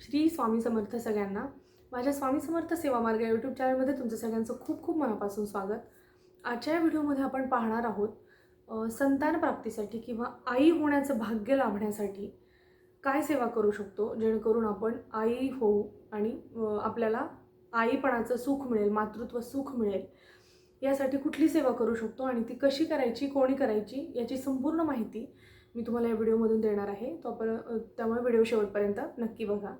श्री स्वामी समर्थ सगळ्यांना. माझ्या स्वामी समर्थ सेवामार्ग यूट्यूब चॅनलमध्ये तुमचं सगळ्यांचं खूप खूप मनापासून स्वागत. आजच्या या व्हिडिओमध्ये आपण पाहणार आहोत संतान प्राप्तीसाठी किंवा आई होण्याचं भाग्य लाभण्यासाठी काय सेवा करू शकतो जेणेकरून आपण आई होऊ आणि आपल्याला आईपणाचं सुख मिळेल मातृत्व सुख मिळेल. यासाठी कुठली सेवा करू शकतो आणि ती कशी करायची कोणी करायची याची संपूर्ण माहिती मी तुम्हाला या व्हिडिओमधून देणार आहे. तो आपण त्यामुळे व्हिडिओ शेवटपर्यंत नक्की बघा.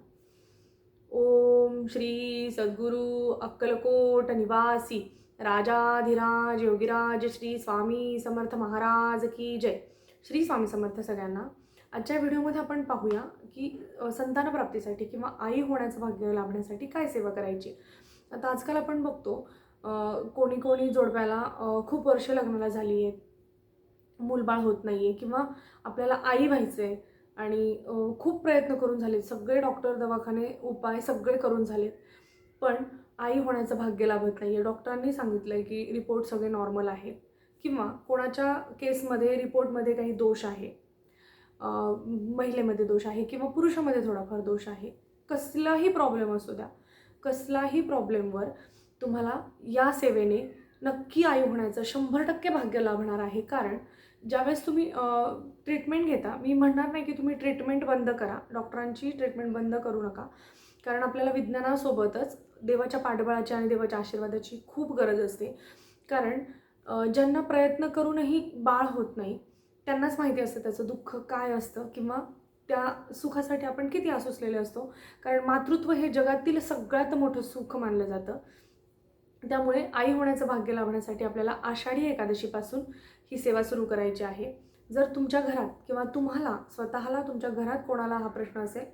ओम श्री सद्गुरू अक्कलकोट निवासी राजाधिराज योगीराज श्री स्वामी समर्थ महाराज की जय. श्री स्वामी समर्थ सगळ्यांना आजच्या व्हिडिओमध्ये आपण पाहूया की संतान संतानप्राप्तीसाठी किंवा आई होण्याचं भाग्य लाभण्यासाठी काय सेवा करायची. आता आजकाल आपण बघतो कोणी कोणी जोडप्याला खूप वर्ष लग्नाला झाली आहेत मूलबाळ होत नाही आहे किंवा आपल्याला आई व्हायचं आहे आणि खूप प्रयत्न करून झालेत. सगळे डॉक्टर दवाखाने उपाय सगळे करून झालेत. पण आई होण्याचं भाग्य लाभत नाही आहे डॉक्टरांनी सांगितलं आहे की रिपोर्ट सगळे नॉर्मल आहेत. किंवा कोणाच्या केसमध्ये रिपोर्टमध्ये काही दोष आहे. महिलेमध्ये दोष आहे किंवा पुरुषामध्ये थोडाफार दोष आहे. कसलाही प्रॉब्लेम असू द्या. कसलाही प्रॉब्लेमवर तुम्हाला या सेवेने नक्की आई होण्याचं शंभर टक्के भाग्य लाभणार आहे. कारण ज्यावेळेस तुम्ही ट्रीटमेंट घेता मी म्हणणार नाही की तुम्ही ट्रीटमेंट बंद करा. डॉक्टरांची ट्रीटमेंट बंद करू नका. कारण आपल्याला विज्ञानासोबतच देवाच्या पाठबळाची आणि देवाच्या आशीर्वादाची खूप गरज असते. कारण ज्यांना प्रयत्न करूनही बाळ होत नाही त्यांनाच माहिती असतं त्याचं दुःख काय असतं किंवा त्या सुखासाठी आपण किती आसुसलेले असतो. कारण मातृत्व हे जगातील सगळ्यात मोठं सुख मानलं जातं. त्यामुळे आई होण्याचं भाग्य लाभण्यासाठी आपल्याला आषाढी एकादशीपासून ही सेवा सुरू करायची आहे. जर तुमच्या घरात किंवा तुम्हाला स्वतःला तुमच्या घरात कोणाला हा प्रश्न असेल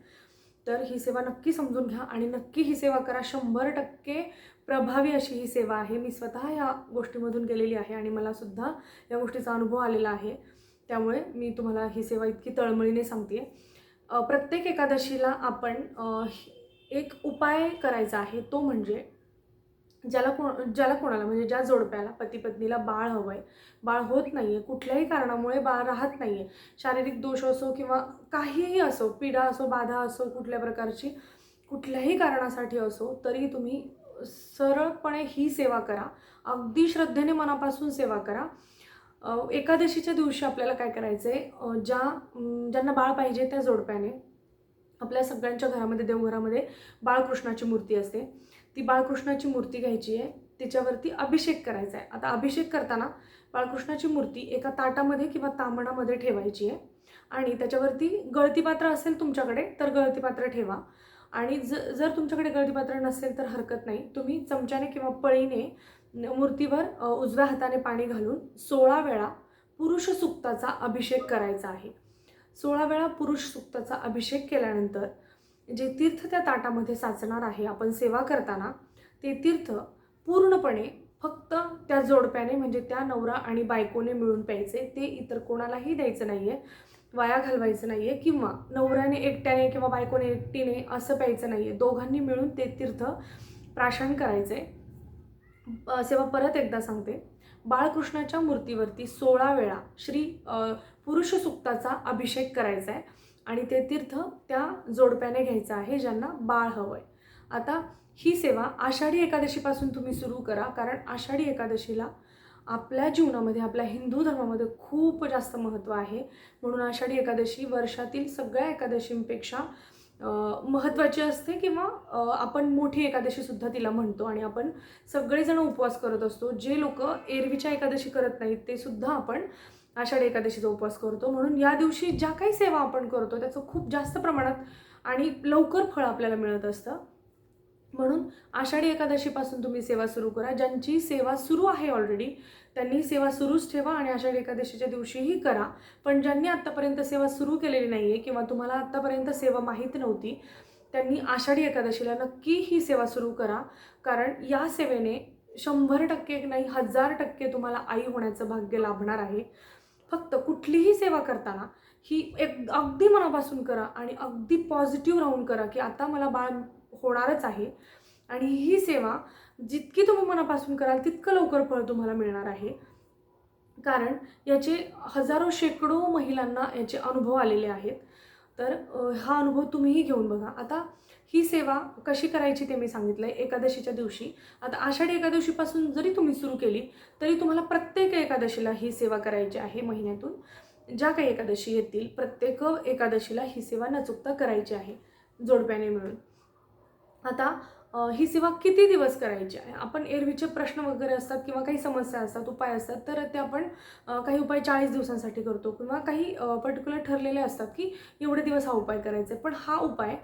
तर ही सेवा नक्की समजून घ्या आणि नक्की ही सेवा करा. शंभर टक्के प्रभावी अशी ही सेवा आहे. मी स्वतः या गोष्टीमधून गेलेली आहे आणि मला सुद्धा या गोष्टीचा अनुभव आलेला आहे. त्यामुळे मी तुम्हाला ही सेवा इतकी तळमळीने सांगते प्रत्येक एकादशीला आपण एक उपाय करायचा आहे. तो म्हणजे ज्याला कोण ज्याला कोणाला म्हणजे ज्या जोडप्याला पती पत्नीला बाळ हवं आहे बाळ होत नाही आहे कुठल्याही कारणामुळे बाळ राहत नाही आहे शारीरिक दोष असो किंवा काहीही असो पीडा असो बाधा असो कुठल्या प्रकारची कुठल्याही कारणासाठी असो तरी तुम्ही सरळपणे ही सेवा करा. अगदी श्रद्धेने मनापासून सेवा करा. एकादशीच्या दिवशी आपल्याला काय करायचं आहे ज्या ज्यांना बाळ पाहिजे त्या जोडप्याने आपल्या सगळ्यांच्या घरामध्ये देवघरामध्ये बाळकृष्णाची मूर्ती असते. ती बाळकृष्णाची मूर्ती घ्यायची आहे. तिच्यावरती अभिषेक करायचा आहे. आता अभिषेक करताना बाळकृष्णाची मूर्ती एका ताटामध्ये किंवा तांबणामध्ये ठेवायची आहे. आणि त्याच्यावरती गळतीपात्र असेल तुमच्याकडे तर गळतीपात्र ठेवा. आणि ज जर तुमच्याकडे गळतीपात्र नसेल तर हरकत नाही. तुम्ही चमच्याने किंवा पळीने मूर्तीवर उजव्या हाताने पाणी घालून सोळा वेळा पुरुष सुक्ताचा अभिषेक करायचा आहे. सोळा वेळा पुरुष सुक्ताचा अभिषेक केल्यानंतर जे तीर्थ त्या ताटामध्ये साचणार आहे आपण सेवा करताना ते तीर्थ पूर्णपणे फक्त त्या जोडप्याने म्हणजे त्या नवरा आणि बायकोने मिळून प्यायचे ते इतर कोणालाही द्यायचं नाही आहे वाया घालवायचं नाही आहे किंवा नवऱ्याने एकट्याने किंवा बायकोने एकटीने असं प्यायचं नाही आहे दोघांनी मिळून ते तीर्थ प्राशन करायचे. सेवा परत एकदा सांगते. बाळकृष्णाच्या मूर्तीवरती सोळा वेळा श्री पुरुष सुक्ताचा अभिषेक करायचा आहे आणि ते तीर्थ त्या जोडप्याने घ्यायचं आहे ज्यांना बाळ हवं आहे आता ही सेवा आषाढी एकादशीपासून तुम्ही सुरू करा कारण आषाढी एकादशीला आपल्या जीवनामध्ये आपल्या हिंदू धर्मामध्ये खूप जास्त महत्त्व आहे. म्हणून आषाढी एकादशी वर्षातील सगळ्या एकादशींपेक्षा महत्त्वाची असते किंवा आपण मोठी एकादशीसुद्धा तिला म्हणतो आणि आपण सगळेजण उपवास करत असतो. जे लोक एरवीच्या एकादशी करत नाहीत ते सुद्धा आपण आषाढी एकादशीचा उपवास करतो. म्हणून या दिवशी ज्या काही सेवा आपण करतो त्याचं खूप जास्त प्रमाणात आणि लवकर फळ आपल्याला मिळत असतं. म्हणून आषाढी एकादशीपासून तुम्ही सेवा सुरू करा. ज्यांची सेवा सुरू आहे ऑलरेडी त्यांनी सेवा सुरूच ठेवा आणि आषाढी एकादशीच्या दिवशीही करा. पण ज्यांनी आत्तापर्यंत सेवा सुरू केलेली नाही आहे किंवा तुम्हाला आत्तापर्यंत सेवा माहीत नव्हती त्यांनी आषाढी एकादशीला नक्की ही सेवा सुरू करा. कारण या सेवेने शंभर टक्के नाही हजार टक्के तुम्हाला आई होण्याचं भाग्य लाभणार आहे. फक्त कुठलीही सेवा करताना ही एक अगदी मनापासून करा आणि अगदी पॉझिटिव्ह राहून करा की आता मला बाळ होणारच आहे. आणि ही सेवा जितकी तुम्ही मनापासून कराल तितकं लवकर फळ तुम्हाला मिळणार आहे. कारण याचे हजारो शेकडो महिलांना याचे अनुभव आलेले आहेत. तर हा अनुभव तुम्हीही घेऊन बघा. आता ही सेवा कशी करायची ते मी सांगितलं आहे एकादशीच्या दिवशी. आता आषाढी एकादशीपासून जरी तुम्ही सुरू केली तरी तुम्हाला प्रत्येक एकादशीला ही सेवा करायची आहे महिन्यातून. ज्या काही एकादशी येतील प्रत्येक एकादशीला ही सेवा न चुकता करायची आहे जोडप्याने मिळून. आता ही सेवा किती दिवस करायची आहे? आपण एरवीचे प्रश्न वगैरे असतात किंवा काही समस्या असतात उपाय असतात तर ते आपण काही उपाय चाळीस दिवसांसाठी करतो किंवा काही पर्टिक्युलर ठरलेले असतात की एवढे दिवस हा उपाय करायचा आहे. पण हा उपाय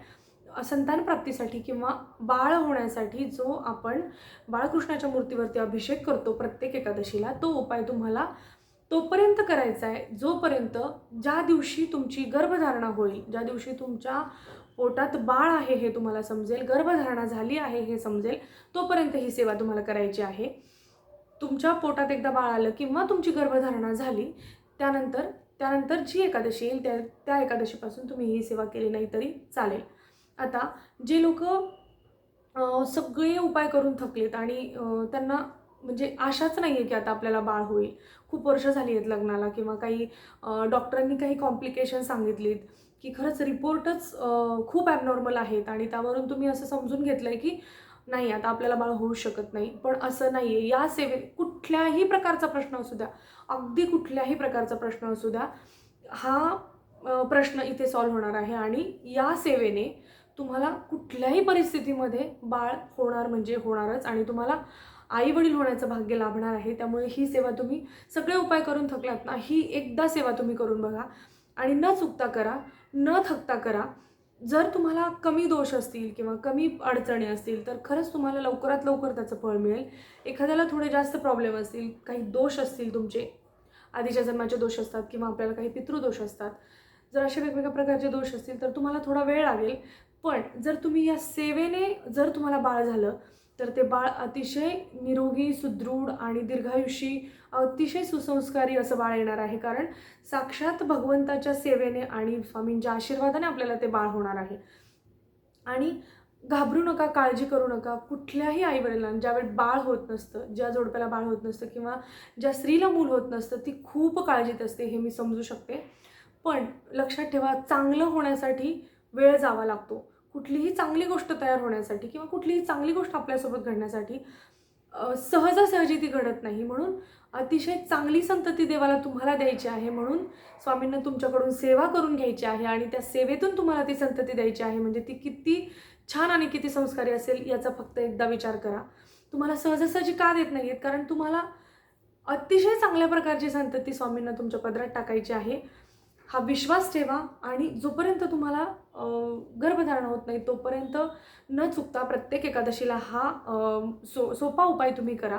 संतान प्राप्तीसाठी किंवा बाळ होण्यासाठी जो आपण बाळकृष्णाच्या मूर्तीवरती अभिषेक करतो प्रत्येक एकादशीला तो उपाय तुम्हाला तोपर्यंत करायचा आहे जोपर्यंत ज्या दिवशी तुमची गर्भधारणा होईल ज्या दिवशी तुमच्या पोटात बाळ आहे हे तुम्हाला समजेल गर्भधारणा झाली आहे हे समजेल तोपर्यंत ही सेवा तुम्हाला करायची आहे. तुमच्या पोटात एकदा बाळ आलं किंवा तुमची गर्भधारणा झाली त्यानंतर त्यानंतर जी एकादशी येईल त्या त्या एकादशीपासून तुम्ही ही सेवा केली नाही तरी चालेल. आता जे लोक सगळे उपाय करून थकलेत आणि त्यांना म्हणजे आशाच नाही आहे की आता आपल्याला बाळ होईल. खूप वर्ष झाली आहेत लग्नाला किंवा काही डॉक्टरांनी काही कॉम्प्लिकेशन सांगितलीत की खरंच रिपोर्टच खूप ॲबनॉर्मल आहेत आणि त्यावरून तुम्ही असं समजून घेतलं आहे की नाही आता आपल्याला बाळ होऊ शकत नाही. पण असं नाही आहे या सेवे कुठल्याही प्रकारचा प्रश्न असू द्या अगदी कुठल्याही प्रकारचा प्रश्न असू द्या हा प्रश्न इथे सॉल्व्ह होणार आहे आणि या सेवेने तुम्हाला कुठल्याही परिस्थितीमध्ये बाळ होणार म्हणजे होणारच आणि तुम्हाला आई वडील होण्याचं भाग्य लाभणार आहे. त्यामुळे ही सेवा तुम्ही सगळे उपाय करून थकलात ना ही एकदा सेवा तुम्ही करून बघा. आणि न चुकता करा न थकता करा. जर तुम्हाला कमी दोष असतील किंवा कमी अडचणी असतील तर खरंच तुम्हाला लवकरात लवकर त्याचं फळ मिळेल. एखाद्याला थोडे जास्त प्रॉब्लेम असतील काही दोष असतील तुमचे आधीच्या जन्माचे दोष असतात किंवा आपल्याला काही पितृदोष असतात जर असे वेगवेगळ्या प्रकारचे दोष असतील तर तुम्हाला थोडा वेळ लागेल. पण जर तुम्ही या सेवेने जर तुम्हाला बाळ झालं तर ते बाळ अतिशय निरोगी सुदृढ आणि दीर्घायुषी अतिशय सुसंस्कारी असं बाळ येणार आहे. कारण साक्षात भगवंताच्या सेवेने आणि स्वामींच्या आशीर्वादाने आपल्याला ते बाळ होणार आहे. आणि घाबरू नका काळजी करू नका. कुठल्याही आईवडिलांना ज्यावेळी बाळ होत नसतं ज्या जोडप्याला बाळ होत नसतं किंवा ज्या स्त्रीला मूल होत नसतं ती खूप काळजीत असते हे मी समजू शकते. पण लक्षात ठेवा चांगलं होण्यासाठी वेळ जावा लागतो. कुठलीही चांगली गोष्ट तयार होण्यासाठी किंवा कुठलीही चांगली गोष्ट आपल्यासोबत घडण्यासाठी सहजासहजी ती घडत नाही. म्हणून अतिशय चांगली संतती देवाला तुम्हाला द्यायची आहे. म्हणून स्वामींना तुमच्याकडून सेवा करून घ्यायची आहे आणि त्या सेवेतून तुम्हाला ती संतती द्यायची आहे. म्हणजे ती किती छान आणि किती संस्कारी असेल याचा फक्त एकदा विचार करा. तुम्हाला सहजासहजी का देत नाही आहेत कारण तुम्हाला अतिशय चांगल्या प्रकारची संतती स्वामींना तुमच्या पदरात टाकायची आहे. हा विश्वास ठेवा आणि जोपर्यंत तुम्हाला गर्भधारणा होत नाही तोपर्यंत न चुकता प्रत्येक एकादशीला हा सो सोपा उपाय तुम्ही करा.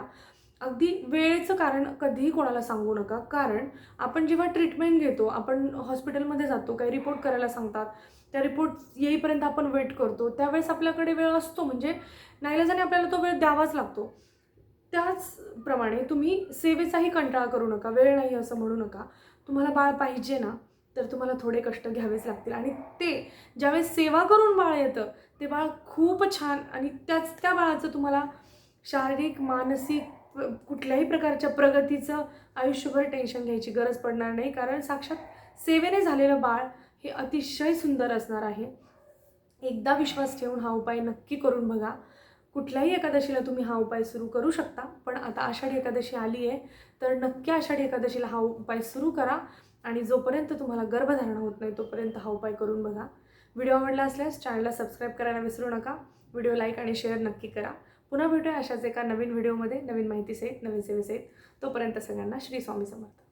अगदी वेळेचं कारण कधीही कोणाला सांगू नका. कारण आपण जेव्हा ट्रीटमेंट घेतो आपण हॉस्पिटलमध्ये जातो काही रिपोर्ट करायला सांगतात त्या रिपोर्ट येईपर्यंत आपण वेट करतो. त्यावेळेस आपल्याकडे वेळ असतो. म्हणजे नाईलाजाने आपल्याला तो वेळ द्यावाच लागतो. त्याचप्रमाणे तुम्ही सेवेचाही कंटाळा करू नका. वेळ नाही असं म्हणू नका. तुम्हाला बाळ पाहिजे ना. तर तुम्हाला थोडे कष्ट घ्यावेच लागतील. आणि ते ज्यावेळेस सेवा करून बाळ येतं ते बाळ खूप छान आणि त्याच त्या बाळाचं तुम्हाला शारीरिक मानसिक कुठल्याही प्रकारच्या प्रगतीचं आयुष्यभर टेन्शन घ्यायची गरज पडणार नाही. कारण साक्षात सेवेने झालेलं बाळ हे अतिशय सुंदर असणार आहे. एकदा विश्वास ठेवून हा उपाय नक्की करून बघा. कुठल्याही एकादशीला तुम्ही हा उपाय सुरू करू शकता पण आता आषाढी एकादशी आली आहे तर नक्की आषाढी एकादशीला हा उपाय सुरू करा आणि जोपर्यंत तुम्हाला गर्भधारणा होत नाही तोपर्यंत हा उपाय करून बघा. व्हिडिओ आवडला असल्यास चॅनलला सबस्क्राईब करायला विसरू नका. व्हिडिओ लाईक आणि शेअर नक्की करा. पुन्हा भेटूया अशाच एका नवीन व्हिडिओमध्ये नवीन माहितीसहित नवीन सेवेसहित. तोपर्यंत सगळ्यांना श्री स्वामी समर्थ.